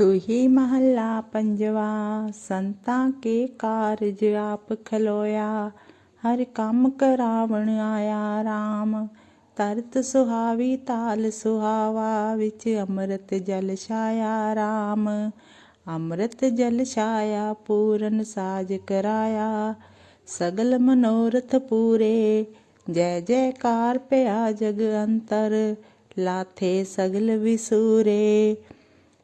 ਸੁਹੀ ਮਹੱਲਾ ਪੰਜਵਾ ਸੰਤਾਂ ਕੇ ਕਾਰਜ ਆਪ ਖਲੋਇਆ ਹਰ ਕੰਮ ਕਰਾਵਣ ਆਇਆ RAM ਤਰਤ ਸੁਹਾਵੀ ਤਾਲ ਸੁਹਾਵਾ ਵਿੱਚ ਅੰਮ੍ਰਿਤ ਜਲ ਛਾਇਆ RAM ਅੰਮ੍ਰਿਤ ਜਲ ਛਾਇਆ ਪੂਰਨ ਸਾਜ ਕਰਾਇਆ ਸਗਲ ਮਨੋਰਥ ਪੂਰੇ ਜੈ ਜੈਕਾਰ ਪਿਆ ਜਗ ਅੰਤਰ ਲਾਥੇ ਸਗਲ ਵਿਸੂਰੇ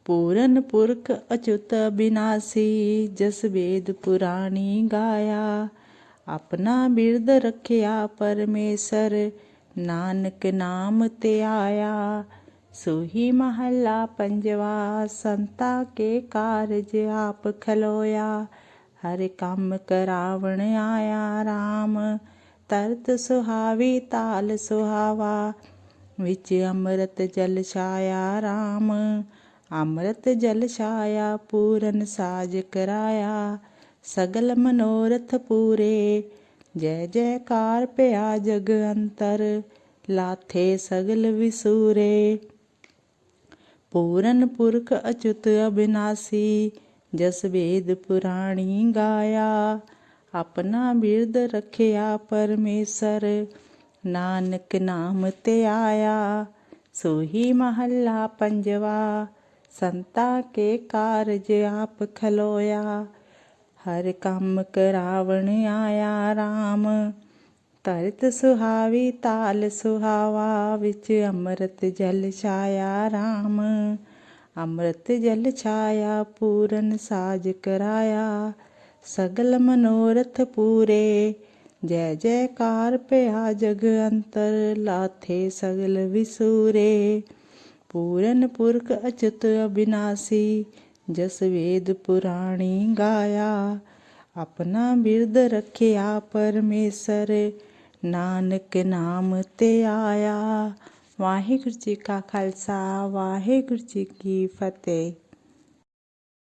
ਪੂਰਨ ਪੁਰਖ ਅਚੁਤ ਬਿਨਾਸੀ, ਜਸ ਵੇਦ ਪੁਰਾਣੀ ਗਾਇਆ। ਆਪਣਾ ਬਿਰਦ ਰੱਖਿਆ ਪਰਮੇਸ਼ਰ, ਨਾਨਕ ਨਾਮ ਤੇ ਆਇਆ। ਸੋਹੀ ਮਹੱਲਾ ਪੰਜਵਾ, ਸੰਤਾ ਕੇ ਕਾਰਜ ਆਪ ਖਲੋਇਆ। ਹਰ ਕੰਮ ਕਰਾਵਣ ਆਇਆ RAM ਤਰਤ ਸੁਹਾਵੀ ਤਾਲ ਸੁਹਾਵਾ। ਵਿੱਚ ਅੰਮ੍ਰਿਤ ਜਲ ਛਾਇਆ RAM ਅੰਮ੍ਰਿਤ ਜਲ ਛਾਇਆ, ਪੂਰਨ ਸਾਜ ਕਰਾਇਆ। ਸਗਲ ਮਨੋਰਥ ਪੂਰੇ, ਜੈ ਜੈਕਾਰ ਪਿਆ ਜਗ ਅੰਤਰ, ਲਾਥੇ ਸਗਲ ਵਿਸੂਰੇ। ਪੂਰਨ ਪੁਰਖ ਅਚੁਤ ਅਬਿਨਾਸੀ, ਜਸ ਵੇਦ ਪੁਰਾਣੀ ਗਾਇਆ। ਆਪਣਾ ਬਿਰਦ ਰੱਖਿਆ ਪਰਮੇਸ਼ਰ, ਨਾਨਕ ਨਾਮ ਤੇ ਆਇਆ। ਸੋਹੀ ਮਹੱਲਾ ਪੰਜਵਾ ਸੰਤਾ ਕੇ ਕਾਰਜ ਆਪ ਖਲੋਇਆ। ਹਰ ਕੰਮ ਕਰਾਵਣ ਆਇਆ RAM ਤਰਤ ਸੁਹਾਵੀ ਤਾਲ ਸੁਹਾਵਾ ਵਿੱਚ ਅੰਮ੍ਰਿਤ ਜਲ ਛਾਇਆ RAM ਅੰਮ੍ਰਿਤ ਜਲ ਛਾਇਆ ਪੂਰਨ ਸਾਜ ਕਰਾਇਆ। ਸਗਲ ਮਨੋਰਥ ਪੂਰੇ। ਜੈ ਜੈਕਾਰ ਪਿਆ ਜਗ ਅੰਤਰ, ਲਾਥੇ ਸਗਲ ਵਿਸੂਰੇ। ਪੂਰਨ ਪੁਰਖ ਅਚੁੱਤ ਅਬਿਨਾਸੀ, ਜਸ ਵੇਦ ਪੁਰਾਣੀ ਗਾਇਆ। ਆਪਣਾ ਬਿਰਦ ਰੱਖਿਆ ਪਰਮੇਸ਼ਰ, ਨਾਨਕ ਨਾਮ ਤੇ ਆਇਆ। ਵਾਹਿਗੁਰੂ ਜੀ ਕਾ ਖਾਲਸਾ, ਵਾਹਿਗੁਰੂ ਜੀ ਕੀ ਫਤਿਹ।